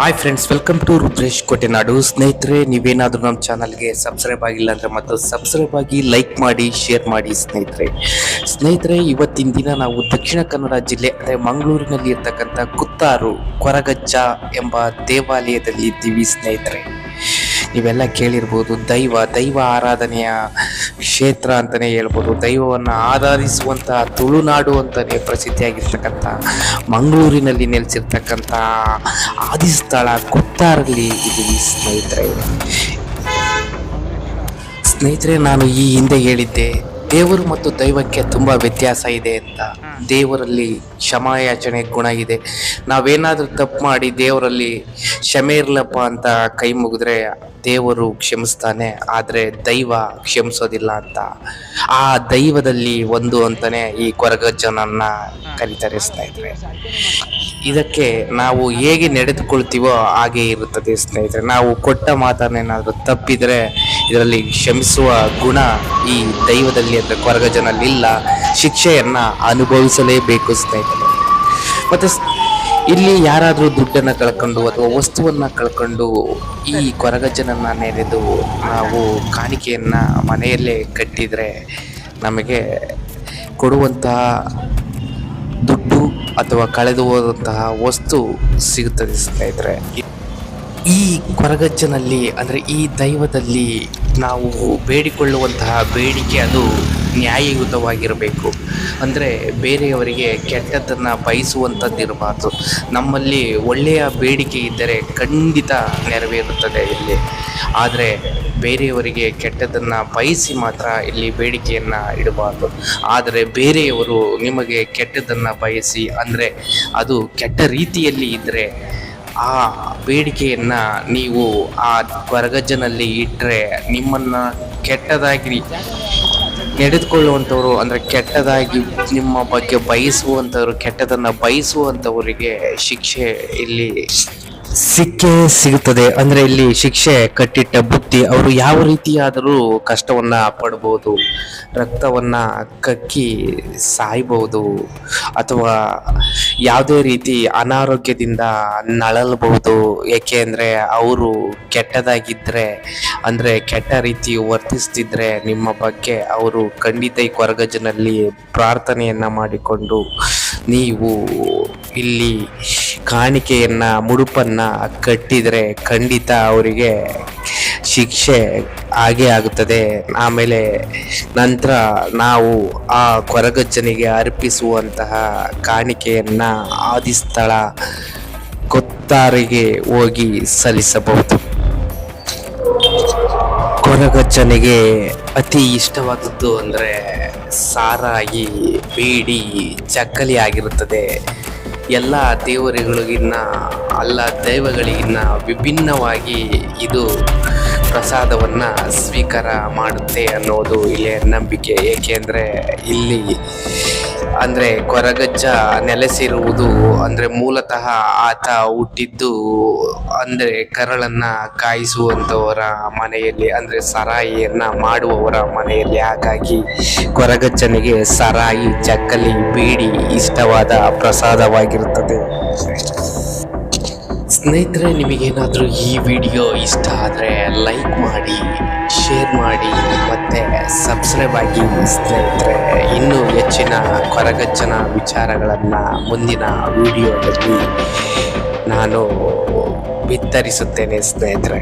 Hi friends welcome to Rudresh ಕೊಟ್ಟೆನಾಡು ಸ್ನೇಹಿತರೆ ನೀವೇನಾದರೂ ನಮ್ಮ ಚಾನಲ್ಗೆ ಸಬ್ಸ್ಕ್ರೈಬ್ ಆಗಿಲ್ಲ ಅಂದರೆ ಮತ್ತು ಸಬ್ಸ್ಕ್ರೈಬ್ ಆಗಿ ಲೈಕ್ ಮಾಡಿ ಶೇರ್ ಮಾಡಿ ಸ್ನೇಹಿತರೆ. ಸ್ನೇಹಿತರೆ, ಇವತ್ತಿನ ದಿನ ನಾವು ದಕ್ಷಿಣ ಕನ್ನಡ ಜಿಲ್ಲೆ, ಅಂದರೆ ಮಂಗಳೂರಿನಲ್ಲಿ ಇರ್ತಕ್ಕಂಥ ಕುತ್ತಾರು ಕೊರಗಜ್ಜ ಎಂಬ ದೇವಾಲಯದಲ್ಲಿ ಇದ್ದೀವಿ ಸ್ನೇಹಿತರೆ. ನೀವೆಲ್ಲ ಕೇಳಿರ್ಬೋದು. ದೈವ ದೈವ ಆರಾಧನೆಯ ಕ್ಷೇತ್ರ ಅಂತಲೇ ಹೇಳ್ಬೋದು. ದೈವವನ್ನು ಆರಾಧಿಸುವಂತಹ ತುಳುನಾಡು ಅಂತಲೇ ಪ್ರಸಿದ್ಧಿಯಾಗಿರ್ತಕ್ಕಂಥ ಮಂಗಳೂರಿನಲ್ಲಿ ನೆಲೆಸಿರ್ತಕ್ಕಂಥ ಆದಿಸ್ಥಳ ಕುತ್ತಾರಲ್ಲಿ ಇದ್ದೀವಿ ಸ್ನೇಹಿತರೆ. ಸ್ನೇಹಿತರೆ, ನಾನು ಈ ಹಿಂದೆ ಹೇಳಿದ್ದೆ, ದೇವರು ಮತ್ತು ದೈವಕ್ಕೆ ತುಂಬ ವ್ಯತ್ಯಾಸ ಇದೆ ಅಂತ. ದೇವರಲ್ಲಿ ಕ್ಷಮಾಯಾಚನೆ ಗುಣ ಇದೆ. ನಾವೇನಾದರೂ ತಪ್ಪು ಮಾಡಿ ದೇವರಲ್ಲಿ ಕ್ಷಮೆ ಇರ್ಲಪ್ಪ ಅಂತ ಕೈ ಮುಗಿದ್ರೆ ದೇವರು ಕ್ಷಮಿಸ್ತಾನೆ, ಆದರೆ ದೈವ ಕ್ಷಮಿಸೋದಿಲ್ಲ ಅಂತ. ಆ ದೈವದಲ್ಲಿ ಒಂದು ಅಂತಲೇ ಈ ಕೊರಗಜ್ಜನನ್ನು ಕರೀತಾರೆ ಸ್ನೇಹಿತರೆ ಇದಕ್ಕೆ ನಾವು ಹೇಗೆ ನಡೆದುಕೊಳ್ತೀವೋ ಹಾಗೆ ಇರುತ್ತದೆ ಸ್ನೇಹಿತರೆ. ನಾವು ಕೊಟ್ಟ ಮಾತನ್ನೇನಾದರೂ ತಪ್ಪಿದರೆ ಇದರಲ್ಲಿ ಕ್ಷಮಿಸುವ ಗುಣ ಈ ದೈವದಲ್ಲಿ ಅಂದರೆ ಕೊರಗಜ್ಜನಲ್ಲಿ ಇಲ್ಲ ಶಿಕ್ಷೆಯನ್ನ ಅನುಭವಿಸಲೇಬೇಕು ಸ್ನೇಹಿತರೆ. ಮತ್ತು ಇಲ್ಲಿ ಯಾರಾದರೂ ದುಡ್ಡನ್ನು ಕಳ್ಕೊಂಡು ಅಥವಾ ವಸ್ತುವನ್ನು ಕಳ್ಕೊಂಡು ಈ ಕೊರಗಜ್ಜನನ್ನು ನೆನೆದು ನಾವು ಕಾಣಿಕೆಯನ್ನು ಮನೆಯಲ್ಲೇ ಕಟ್ಟಿದರೆ ನಮಗೆ ಕೊಡುವಂತಹ ದುಡ್ಡು ಅಥವಾ ಕಳೆದು ಹೋದಂತಹ ವಸ್ತು ಸಿಗುತ್ತದೆ ಸ್ನೇಹಿತರೆ. ಈ ಕೊರಗಜ್ಜನಲ್ಲಿ, ಅಂದರೆ ಈ ದೈವದಲ್ಲಿ ನಾವು ಬೇಡಿಕೊಳ್ಳುವಂತಹ ಬೇಡಿಕೆ ಅದು ನ್ಯಾಯಯುತವಾಗಿರಬೇಕು. ಅಂದರೆ ಬೇರೆಯವರಿಗೆ ಕೆಟ್ಟದ್ದನ್ನು ಬಯಸುವಂಥದ್ದಿರಬಾರ್ದು. ನಮ್ಮಲ್ಲಿ ಒಳ್ಳೆಯ ಬೇಡಿಕೆ ಇದ್ದರೆ ಖಂಡಿತ ನೆರವೇರುತ್ತದೆ ಇಲ್ಲಿ. ಆದರೆ ಬೇರೆಯವರಿಗೆ ಕೆಟ್ಟದ್ದನ್ನು ಬಯಸಿ ಮಾತ್ರ ಇಲ್ಲಿ ಬೇಡಿಕೆಯನ್ನು ಇಡಬಾರ್ದು. ಆದರೆ ಬೇರೆಯವರು ನಿಮಗೆ ಕೆಟ್ಟದ್ದನ್ನು ಬಯಸಿ, ಅಂದರೆ ಅದು ಕೆಟ್ಟ ರೀತಿಯಲ್ಲಿ ಇದ್ದರೆ ಆ ಬೇಡಿಕೆಯನ್ನು ನೀವು ಆ ಕೊರಗಜ್ಜನಲ್ಲಿ ಇಟ್ಟರೆ ನಿಮ್ಮನ್ನು ಕೆಟ್ಟದಾಗಿ ನಡೆದುಕೊಳ್ಳುವಂಥವ್ರು ಅಂದರೆ ಕೆಟ್ಟದಾಗಿ ನಿಮ್ಮ ಬಗ್ಗೆ ಬಯಸುವಂಥವ್ರು ಕೆಟ್ಟದನ್ನು ಬಯಸುವಂಥವರಿಗೆ ಶಿಕ್ಷೆ ಇಲ್ಲಿ ಸಿಕ್ಕೇ ಸಿಗುತ್ತದೆ. ಅಂದ್ರೆ ಇಲ್ಲಿ ಶಿಕ್ಷೆ ಕಟ್ಟಿಟ್ಟ ಬುದ್ಧಿ, ಅವರು ಯಾವ ರೀತಿಯಾದರೂ ಕಷ್ಟವನ್ನು ಪಡ್ಬೋದು, ರಕ್ತವನ್ನ ಕಕ್ಕಿ ಸಾಯ್ಬೋದು, ಅಥವಾ ಯಾವುದೇ ರೀತಿ ಅನಾರೋಗ್ಯದಿಂದ ನಳಲ್ಬಹುದು ಏಕೆ ಅಂದರೆ ಅವರು ಕೆಟ್ಟದಾಗಿದ್ದರೆ ಅಂದರೆ ಕೆಟ್ಟ ರೀತಿ ವರ್ತಿಸ್ತಿದ್ರೆ ನಿಮ್ಮ ಬಗ್ಗೆ ಅವರು ಖಂಡಿತ ಈ ಕೊರಗಜ್ಜನಲ್ಲಿ ಪ್ರಾರ್ಥನೆಯನ್ನ ಮಾಡಿಕೊಂಡು ನೀವು ಇಲ್ಲಿ ಕಾಣಿಕೆಯನ್ನ, ಮುಡುಪನ್ನು ಕಟ್ಟಿದರೆ ಖಂಡಿತ ಅವರಿಗೆ ಶಿಕ್ಷೆ ಆಗೇ ಆಗುತ್ತದೆ. ಆಮೇಲೆ ನಂತರ ನಾವು ಆ ಕೊರಗಜ್ಜನಿಗೆ ಅರ್ಪಿಸುವಂತಹ ಕಾಣಿಕೆಯನ್ನ ಆದಿಸ್ಥಳ ಕೊತ್ತಾರಿಗೆ ಹೋಗಿ ಸಲ್ಲಿಸಬಹುದು. ಕೊರಗಜ್ಜನಿಗೆ ಅತಿ ಇಷ್ಟವಾದದ್ದು ಅಂದರೆ ಸಾರಾಗಿ ಬೀಡಿ, ಚಕ್ಕಲಿ ಆಗಿರುತ್ತದೆ. ಎಲ್ಲ ದೇವರುಗಳಿಗಿನ್ನ ಅಲ್ಲ ದೈವಗಳಿಗಿನ್ನ ವಿಭಿನ್ನವಾಗಿ ಇದು ಪ್ರಸಾದವನ್ನು ಸ್ವೀಕಾರ ಮಾಡುತ್ತೆ ಅನ್ನೋದು ಇಲ್ಲಿಯ ನಂಬಿಕೆ. ಏಕೆಂದರೆ ಇಲ್ಲಿ ಅಂದರೆ ಕೊರಗಜ್ಜ ನೆಲೆಸಿರುವುದು ಅಂದರೆ ಮೂಲತಃ ಆತ ಹುಟ್ಟಿದ್ದು ಅಂದರೆ ಕರಳನ್ನು ಕಾಯಿಸುವಂಥವರ ಮನೆಯಲ್ಲಿ, ಅಂದರೆ ಸರಾಯಿಯನ್ನು ಮಾಡುವವರ ಮನೆಯಲ್ಲಿ. ಹಾಗಾಗಿ ಕೊರಗಜ್ಜನಿಗೆ ಸರಾಯಿ, ಚಕ್ಕಲಿ, ಬೀಡಿ ಇಷ್ಟವಾದ ಪ್ರಸಾದವಾಗಿರುತ್ತದೆ. ಸ್ನೇಹಿತರೆ, ನಿಮಗೇನಾದರೂ ಈ ವಿಡಿಯೋ ಇಷ್ಟ ಆದರೆ ಲೈಕ್ ಮಾಡಿ, ಶೇರ್ ಮಾಡಿ, ಮತ್ತು ಸಬ್ಸ್ಕ್ರೈಬ್ ಆಗಿ ಸ್ನೇಹಿತರೆ, ಇನ್ನೂ ಹೆಚ್ಚಿನ ಕೊರಗಚ್ಚನ ವಿಚಾರಗಳನ್ನು ಮುಂದಿನ ವಿಡಿಯೋದಲ್ಲಿ ನಾನು ಬಿತ್ತರಿಸುತ್ತೇನೆ ಸ್ನೇಹಿತರೆ.